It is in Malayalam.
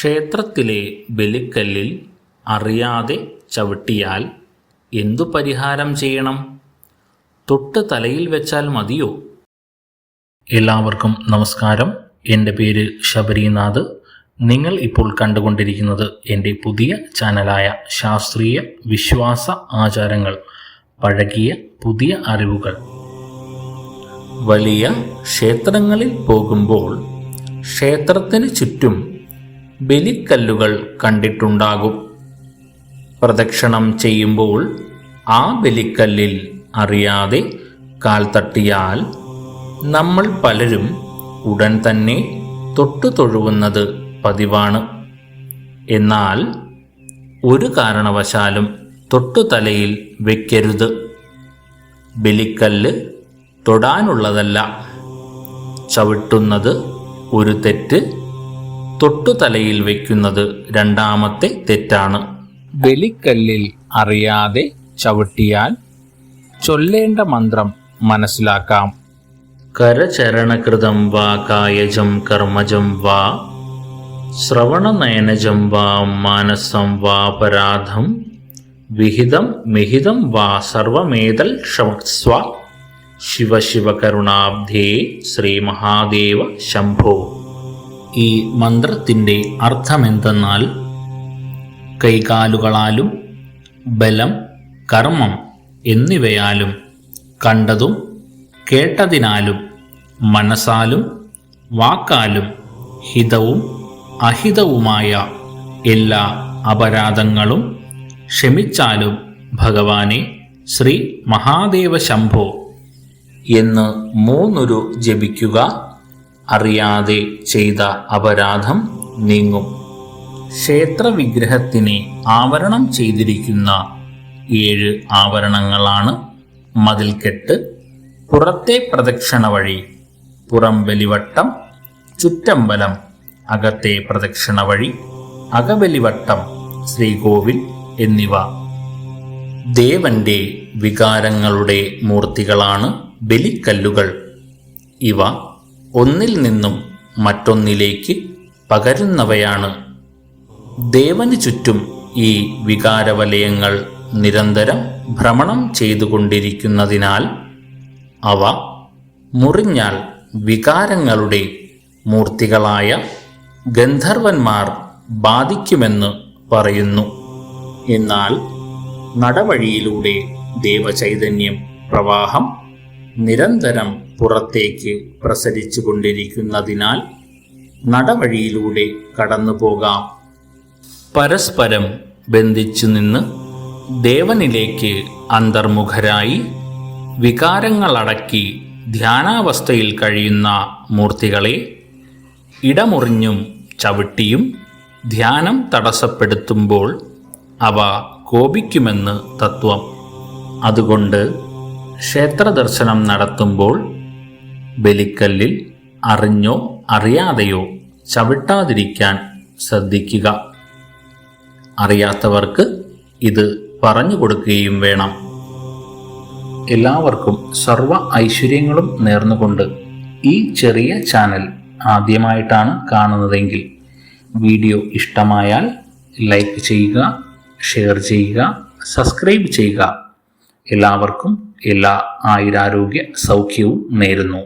ക്ഷേത്രത്തിലെ ബലിക്കല്ലിൽ അറിയാതെ ചവിട്ടിയാൽ എന്തു പരിഹാരം ചെയ്യണം? തൊട്ട് തലയിൽ വെച്ചാൽ മതിയോ? എല്ലാവർക്കും നമസ്കാരം. എന്റെ പേര് ശബരിനാഥ്. നിങ്ങൾ ഇപ്പോൾ കണ്ടുകൊണ്ടിരിക്കുന്നത് എന്റെ പുതിയ ചാനലായ ശാസ്ത്രീയ വിശ്വാസ ആചാരങ്ങൾ പഴകിയ പുതിയ അറിവുകൾ. വലിയ ക്ഷേത്രങ്ങളിൽ പോകുമ്പോൾ ക്ഷേത്രത്തിന് ചുറ്റും ബലിക്കല്ലുകൾ കണ്ടിട്ടുണ്ടാകും. പ്രദക്ഷിണം ചെയ്യുമ്പോൾ ആ ബലിക്കല്ലിൽ അറിയാതെ കാൽ തട്ടിയാൽ നമ്മൾ പലരും ഉടൻ തന്നെ തൊട്ടു തൊഴുവുന്നത് പതിവാണ്. എന്നാൽ ഒരു കാരണവശാലും തൊട്ടു തലയിൽ വയ്ക്കരുത് ബലിക്കല്ല് തൊടാനുള്ളതല്ല. ചവിട്ടുന്നത് ഒരു തെറ്റ് തൊട്ടു തലയിൽ വയ്ക്കുന്നത് രണ്ടാമത്തെ തെറ്റാണ്. ബലിക്കല്ലിൽ അറിയാതെ ചവിട്ടിയാൽ ചൊല്ലേണ്ട മന്ത്രം മനസ്സിലാക്കാം. കരചരണകൃതം വാ കായജം കർമ്മജം വാ ശ്രവണനയനജം വാ മാനസം വാ പരാധം വിഹിതം മിഹിതം വാ സർവമേതൽ ക്ഷമസ്വ. ശിവ ശിവ കരുണാബ്ധേ ശ്രീ മഹാദേവ ശംഭോ. ഈ മന്ത്രത്തിന്റെ അർത്ഥമെന്തെന്നാൽ കൈകാലുകളാലും ബലം കർമ്മം എന്നിവയാലും കണ്ടതും കേട്ടതിനാലും മനസ്സാലും വാക്കാലും ഹിതവും അഹിതവുമായ എല്ലാ അപരാധങ്ങളും ക്ഷമിച്ചാലും ഭഗവാനെ ശ്രീ മഹാദേവ ശംഭോ എന്ന് മൂന്നൊരു ജപിക്കുക. അറിയാതെ ചെയ്ത അപരാധം നീങ്ങും. ക്ഷേത്ര വിഗ്രഹത്തിനെ ആവരണം ചെയ്തിരിക്കുന്ന ഏഴ് ആവരണങ്ങളാണ് മതിൽക്കെട്ട് പുറത്തെ പ്രദക്ഷിണ വഴി പുറം ബലിവട്ടം ചുറ്റമ്പലം അകത്തെ പ്രദക്ഷിണ വഴി അകബലിവട്ടം ശ്രീകോവിൽ എന്നിവ. ദേവന്റെ വികാരങ്ങളുടെ മൂർത്തികളാണ് ബലിക്കല്ലുകൾ. ഇവ ഒന്നിൽ നിന്നും മറ്റൊന്നിലേക്ക് പകരുന്നവയാണ്. ദേവന് ചുറ്റും ഈ വികാരവലയങ്ങൾ നിരന്തരം ഭ്രമണം ചെയ്തുകൊണ്ടിരിക്കുന്നതിനാൽ അവ മുറിഞ്ഞാൽ വികാരങ്ങളുടെ മൂർത്തികളായ ഗന്ധർവന്മാർ ബാധിക്കുമെന്ന് പറയുന്നു. എന്നാൽ നടവഴിയിലൂടെ ദേവചൈതന്യം പ്രവാഹം നിരന്തരം പുറത്തേക്ക് പ്രസരിച്ചു കൊണ്ടിരിക്കുന്നതിനാൽ നടവഴിയിലൂടെ കടന്നു പോകാം പരസ്പരം ബന്ധിച്ചു നിന്ന് ദേവനിലേക്ക് അന്തർമുഖരായി വികാരങ്ങളടക്കി ധ്യാനാവസ്ഥയിൽ കഴിയുന്ന മൂർത്തികളെ ഇടമുറിഞ്ഞും ചവിട്ടിയും ധ്യാനം തടസ്സപ്പെടുത്തുമ്പോൾ അവ കോപിക്കുമെന്ന് തത്വം. അതുകൊണ്ട് ക്ഷേത്ര ദർശനം നടത്തുമ്പോൾ ബലിക്കല്ലിൽ അറിഞ്ഞോ അറിയാതെയോ ചവിട്ടാതിരിക്കാൻ ശ്രദ്ധിക്കുക. അറിയാത്തവർക്ക് ഇത് പറഞ്ഞു കൊടുക്കുകയും വേണം. എല്ലാവർക്കും സർവ ഐശ്വര്യങ്ങളും നേർന്നുകൊണ്ട് ഈ ചെറിയ ചാനൽ ആദ്യമായിട്ടാണ് കാണുന്നതെങ്കിൽ വീഡിയോ ഇഷ്ടമായാൽ ലൈക്ക് ചെയ്യുക ഷെയർ ചെയ്യുക സബ്സ്ക്രൈബ് ചെയ്യുക. എല്ലാവർക്കും എല്ലാ ആയുരാരോഗ്യ സൗഖ്യവും നേരുന്നു.